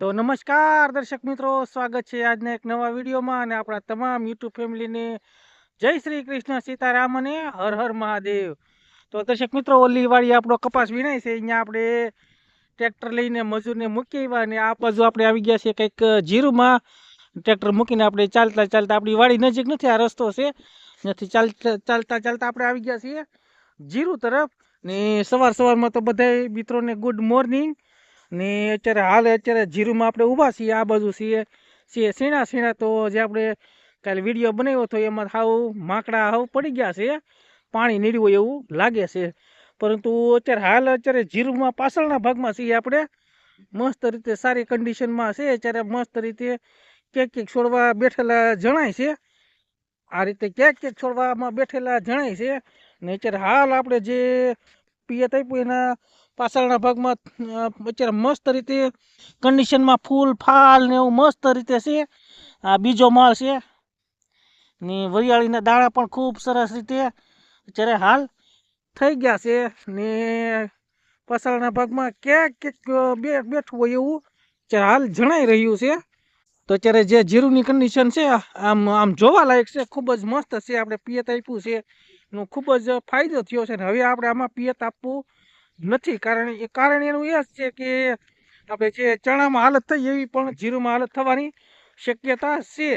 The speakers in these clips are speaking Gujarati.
તો નમસ્કાર દર્શક મિત્રો, સ્વાગત છે આજના એક નવા વિડીયોમાં અને આપણા તમામ યુટ્યુબ ફેમિલીને. જય શ્રી કૃષ્ણ સીતારામ અને હર હર મહાદેવ. તો દર્શક મિત્રો, ઓલી વાળી આપણો કપાસ વિનાય છે, અહીંયા આપણે ટ્રેક્ટર લઈને મજૂરને મૂકી આવ્યા અને આ બાજુ આપણે આવી ગયા છે કંઈક જીરુમાં. ટ્રેક્ટર મૂકીને આપણે ચાલતા ચાલતા આપણી વાડી નજીક નથી, આ રસ્તો છે. નથી ચાલતા ચાલતા ચાલતા આપણે આવી ગયા છીએ જીરુ તરફ. ને સવાર સવારમાં તો બધાય મિત્રોને ગુડ મોર્નિંગ ને અત્યારે હાલ અત્યારે જીરુમાં આપણે ઊભા છીએ, આ બાજુ છીએ છીએ. સીણા સીણા તો જે આપણે કાલે વીડિયો બનાવ્યો હતો, એમાં હાવ માકડા હાવ પડી ગયા છે. પાણી નીડ્યું એવું લાગે છે. પરંતુ અત્યારે હાલ અત્યારે જીરુમાં પાછળના ભાગમાં છીએ આપણે. મસ્ત રીતે સારી કન્ડિશનમાં છે. અત્યારે મસ્ત રીતે ક્યાંક ક્યાંક છોડવા બેઠેલા જણાય છે. આ રીતે ક્યાંક ક્યાંક છોડવામાં બેઠેલા જણાય છે. ને અત્યારે હાલ આપણે જે પિયત આપ્યું એના પાછળના ભાગમાં અત્યારે મસ્ત રીતે કન્ડિશનમાં ફૂલ, ફાલ ને એવું મસ્ત રીતે છે. આ બીજો માળ છે. ને વરિયાળીના દાણા પણ ખૂબ સરસ રીતે અત્યારે હાલ થઈ ગયા છે. ને પાછળના ભાગમાં ક્યાંક ક્યાંક બે, બેઠું હોય એવું અત્યારે હાલ જણાઈ રહ્યું છે. તો અત્યારે જે જીરુની કન્ડિશન છે, આમ આમ જોવાલાયક છે. ખૂબ જ મસ્ત છે. આપણે પિયત આપ્યું છે. નો ખૂબ જ ફાયદો થયો છે. ને હવે આપણે આમાં પિયત આપવું નથી. કારણ એ, કારણ એનું એ છે કે આપણે જે ચણામાં હાલત થઈ એવી પણ જીરુમાં હાલત થવાની શક્યતા છે.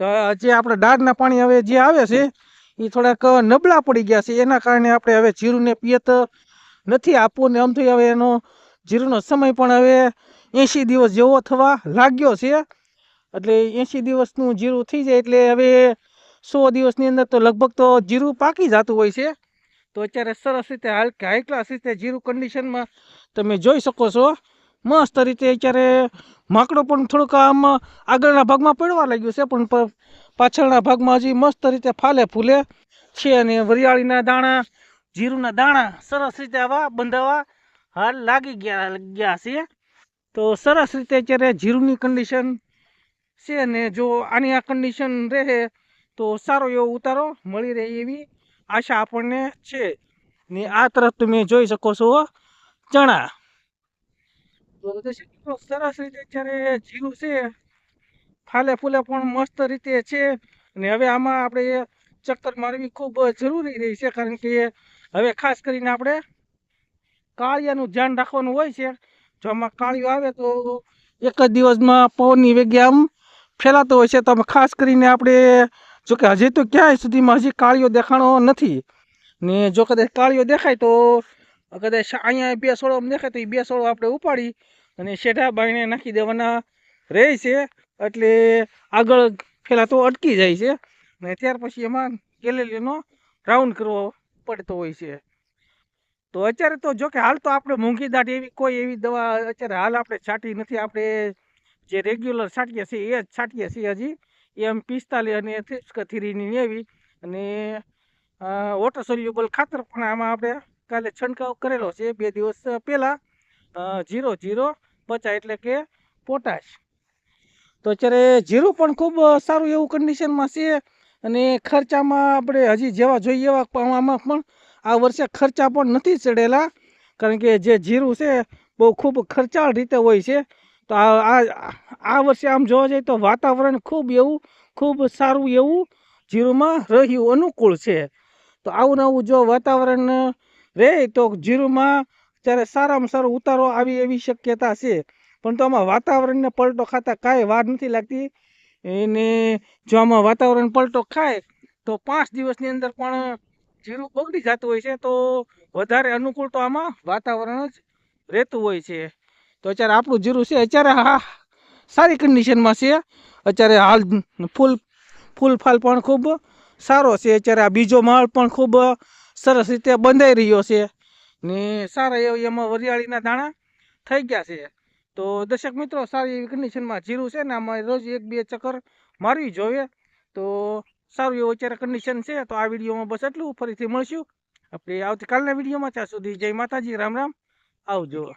તો જે આપણે ડાળના પાણી હવે જે આવે છે, એ થોડાક નબળા પડી ગયા છે. એના કારણે આપણે હવે જીરુને પિયત નથી આપવું ને આમ થઈ હવે એનો જીરુનો સમય પણ હવે એંશી દિવસ જેવો થવા લાગ્યો છે. એટલે એંશી દિવસનું જીરું થઈ જાય એટલે હવે સો દિવસની અંદર તો લગભગ તો જીરું પાકી જતું હોય છે. તો અત્યારે સરસ રીતે હાલ હાઈ ક્લાસ રીતે જીરું કન્ડિશનમાં તમે જોઈ શકો છો. મસ્ત રીતે અત્યારે માકડો પણ થોડુંક આમ આગળના ભાગમાં પડવા લાગ્યું છે, પણ પાછળના ભાગમાં હજી મસ્ત રીતે ફાલે ફૂલે છે અને વરિયાળીના દાણા, જીરુના દાણા સરસ રીતે આવા બંધાવા હાલ લાગી ગયા ગયા છે. તો સરસ રીતે અત્યારે જીરુની કન્ડિશન છે ને જો આની આ કન્ડિશન રહે તો સારો એવો ઉતારો મળી રહે એવી આશા આપણને છે. ને આ તરફ તમે જોઈ શકો છો ચણા. સરસ રીતે અત્યારે જીરું છે, ફાલે ફૂલે પણ મસ્ત રીતે છે. અને હવે આમાં આપણે ચક્કર મારવી ખૂબ જરૂરી રહી છે, કારણ કે હવે ખાસ કરીને આપણે કાળિયાનું ધ્યાન રાખવાનું હોય છે. જો આમાં કાળિયો આવે તો એક જ દિવસમાં પવનની વેગે આમ ફેલાતો હોય છે. તો ખાસ કરીને આપણે જો કે હજી તો ક્યાંય સુધીમાં હજી કાળીઓ દેખાણો નથી. ને જો કદાચ કાળીઓ દેખાય તો કદાચ અહીંયા બે સોળો દેખાય તો એ બે સોળો આપણે ઉપાડી અને શેઢા બાઈને નાખી દેવાના રહે છે. એટલે આગળ ફેલાતો અટકી જાય છે. ને ત્યાર પછી એમાં કેલેલીનો રાઉન્ડ કરવો પડતો હોય છે. તો અત્યારે તો જો કે હાલ તો આપણે મોંઘી દાટ એવી કોઈ એવી દવા અત્યારે હાલ આપણે છાંટી નથી. આપણે જે રેગ્યુલર છાંટીએ છીએ એ જ છાંટીએ છીએ હજી. એમ પિસ્તાલીસ અને થ્રીની એવી અને વોટર સોલ્યુબલ ખાતર પણ આમાં આપણે કાલે છંટકાવ કરેલો છે. બે દિવસ પહેલાં જીરો જીરો પચાસ એટલે કે પોટાશ. તો અત્યારે જીરું પણ ખૂબ સારું એવું કન્ડિશનમાં છે અને ખર્ચામાં આપણે હજી જેવા જોઈએ એવા આમાં પણ આ વર્ષે ખર્ચા પણ નથી ચડેલા. કારણ કે જે જીરું છે બહુ ખૂબ ખર્ચાળ રીતે હોય છે. તો આ આ વર્ષે આમ જોવા જઈએ તો વાતાવરણ ખૂબ એવું, ખૂબ સારું એવું જીરુમાં રહ્યું, અનુકૂળ છે. તો આવું નવું જો વાતાવરણ રહે તો જીરુમાં ત્યારે સારામાં સારો ઉતારો આવી એવી શક્યતા છે. પણ તો આમાં વાતાવરણને પલટો ખાતા કાંઈ વાર નથી લાગતી. એને જો આમાં વાતાવરણ પલટો ખાય તો પાંચ દિવસની અંદર પણ જીરું બગડી જતું હોય છે તો વધારે અનુકૂળ તો આમાં વાતાવરણ જ રહેતું હોય છે. તો અત્યારે આપણું જીરું છે, અત્યારે હા, સારી કન્ડિશનમાં છે. અત્યારે હાલ ફૂલ ફૂલ ફાલ પણ ખૂબ સારો છે. અત્યારે આ બીજો માળ પણ ખૂબ સરસ રીતે બંધાઈ રહ્યો છે. ને સારા એવા એમાં વરિયાળીના દાણા થઈ ગયા છે. તો દર્શક મિત્રો, સારી એવી કન્ડિશનમાં જીરું છે ને, આમાં રોજ એક, બે ચક્કર મારવી જોઈએ. તો સારું એવું અત્યારે કન્ડિશન છે. તો આ વિડીયોમાં બસ એટલું. ફરીથી મળશું. આપણે આવતીકાલના વિડીયોમાં. ત્યાં સુધી જય માતાજી. રામ રામ. આવજો.